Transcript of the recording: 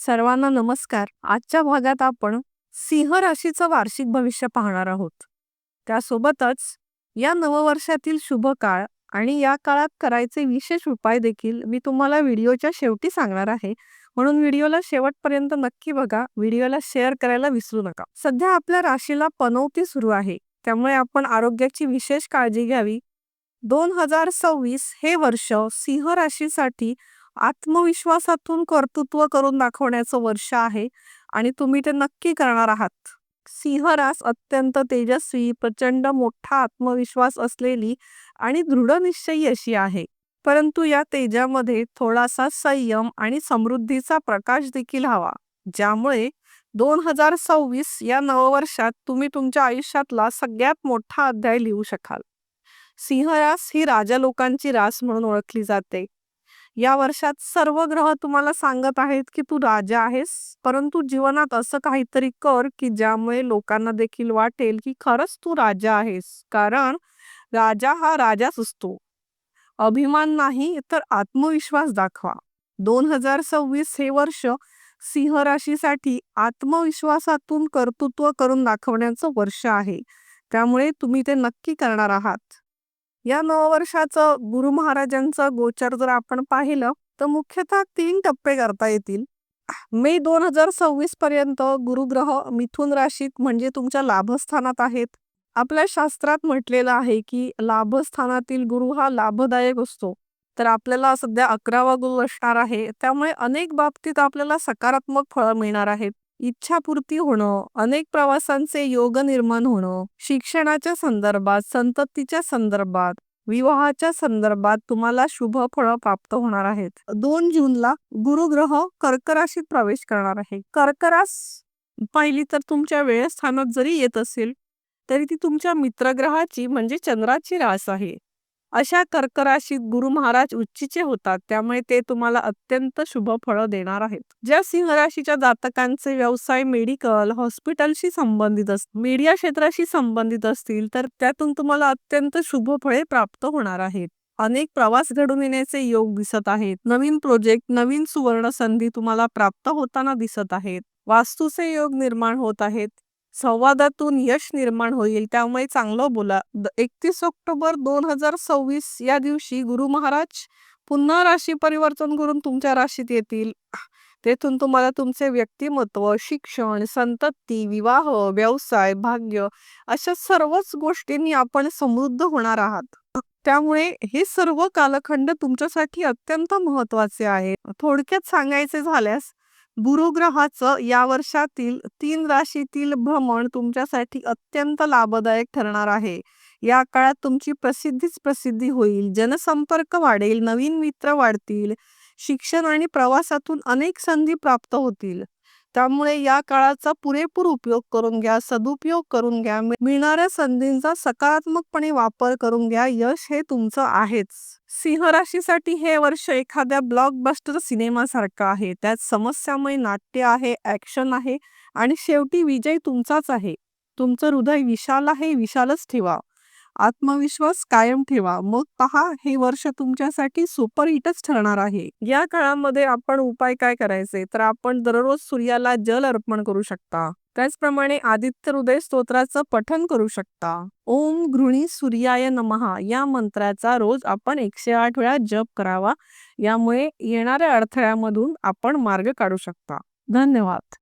सर्वांना नमस्कार. आजच्या भागात आपण सिंह राशीचं वार्षिक भविष्य पाहणार आहोत. त्यासोबतच या नववर्षातील शुभ काळ आणि या काळात करायचे विशेष उपाय देखील मी तुम्हाला व्हिडिओच्या शेवटी सांगणार आहे. म्हणून व्हिडिओला शेवटपर्यंत नक्की बघा. व्हिडिओला शेअर करायला विसरू नका. सध्या आपल्या राशीला पनवती सुरू आहे. त्यामुळे आपण आरोग्याची विशेष काळजी घ्यावी. दोन हजार सव्वीस हे वर्ष सिंह राशीसाठी आत्मविश्वासातून कर्तृत्व करून दाखवण्याचं वर्ष आहे आणि तुम्ही ते नक्की करणार आहात. सिंहरास अत्यंत तेजस्वी प्रचंड मोठा आत्मविश्वास असलेली आणि दृढनिश्चयी अशी आहे. परंतु या तेजामध्ये थोडासा संयम आणि समृद्धीचा प्रकाश देखील हवा ज्यामुळे दोन हजार सव्वीस या नववर्षात तुम्ही तुमच्या आयुष्यातला सगळ्यात मोठा अध्याय लिहू शकाल. सिंहरास ही राजा लोकांची रास म्हणून ओळखली जाते. या वर्षात सर्व ग्रह तुम्हाला सांगत आहेत की तू राजा आहेस परंतु जीवनात असं काहीतरी कर की ज्यामुळे लोकांना देखील वाटेल की खरंच तू राजा आहेस. कारण राजा हा राजाच असतो. अभिमान नाही तर आत्मविश्वास दाखवा. दोन हजार सव्वीस हे वर्ष सिंह राशीसाठी आत्मविश्वासातून कर्तृत्व करून दाखवण्याचं वर्ष आहे. त्यामुळे तुम्ही ते नक्की करणार आहात. या नववर्षाचं गुरु महाराजांचं गोचर जर आपण पाहिलं तर मुख्यतः तीन टप्पे करता येतील. मे दोन हजार सव्वीस पर्यंत गुरुग्रह मिथुन राशीत म्हणजे तुमच्या लाभस्थानात आहेत. आपल्या शास्त्रात म्हटलेलं आहे की लाभस्थानातील गुरु हा लाभदायक असतो. तर आपल्याला सध्या अकरावा गुरु असणार आहे. त्यामुळे अनेक बाबतीत आपल्याला सकारात्मक फळं मिळणार आहेत. इच्छापूर्ती होणं अनेक प्रवासांचे योग निर्माण होणं शिक्षणाच्या संदर्भात संततीच्या संदर्भात विवाहाच्या संदर्भात तुम्हाला शुभ फळं प्राप्त होणार आहेत. दोन जूनला गुरुग्रह कर्कराशीत प्रवेश करणार आहे. कर्करास पाहिली पहिली तर तुमच्या वेळस्थानात जरी येत असेल तरी ती तुमच्या मित्रग्रहाची म्हणजे चंद्राची रास आहे. अशा कर्कराशीत गुरु महाराज उच्चीचे होतात त्यामुळे ते तुम्हाला अत्यंत शुभ फळं देणार आहेत. ज्या सिंह राशीच्या जातकांचे व्यवसाय मेडिकल हॉस्पिटलशी संबंधित असतील मीडिया क्षेत्राशी संबंधित असतील तर त्यातून तुम्हाला अत्यंत शुभ फळे प्राप्त होणार आहेत. अनेक प्रवास घडून येण्याचे योग दिसत आहेत. नवीन प्रोजेक्ट नवीन सुवर्ण संधी तुम्हाला प्राप्त होताना दिसत आहेत. वास्तूचे योग निर्माण होत आहेत. संवादातून यश निर्माण होईल त्यामुळे चांगलं बोला. एकतीस ऑक्टोबर दोन हजार सव्वीस या दिवशी गुरु महाराज पुन्हा राशी परिवर्तन करून तुमच्या राशीत येतील. तेथून तुम्हाला तुमचे व्यक्तिमत्व शिक्षण संतती विवाह व्यवसाय भाग्य अशा सर्वच गोष्टींनी आपण समृद्ध होणार आहात. त्यामुळे हे सर्व कालखंड तुमच्यासाठी अत्यंत महत्त्वाचे आहे. थोडक्यात सांगायचे झाल्यास गुरुग्रहाचं या वर्षातील तीन राशीतील भ्रमण तुमच्यासाठी अत्यंत लाभदायक ठरणार आहे. या काळात तुमची प्रसिद्धीच प्रसिद्धी होईल. जनसंपर्क वाढेल नवीन मित्र वाढतील शिक्षण आणि प्रवासातून अनेक संधी प्राप्त होतील. त्यामुळे या काळाचा पुरेपूर उपयोग करून घ्या सदुपयोग करून घ्या मिळणाऱ्या संधींचा सकारात्मकपणे वापर करून घ्या यश हे तुमचं आहेच. सिंह राशीसाठी हे वर्ष एखाद्या ब्लॉकबस्टर सिनेमासारखं आहे. त्यात समस्यामय नाट्य आहे ऍक्शन आहे आणि शेवटी विजय तुमचाच आहे. तुमचं हृदय विशाल आहे विशालच ठेवा. आत्मविश्वास कायम ठेवा. मग पहा हे वर्ष तुमच्यासाठी सुपर हिटच ठरणार आहे. या काळामध्ये आपण उपाय काय करायचे? तर आपण दररोज सूर्याला जल अर्पण करू शकता. त्याचप्रमाणे आदित्य हृदय स्तोत्राचं पठन करू शकता. ओम घृणी सूर्याय नमहा या मंत्राचा रोज आपण एकशे आठ वेळा जप करावा. यामुळे येणाऱ्या अडथळ्यामधून आपण मार्ग काढू शकता. धन्यवाद.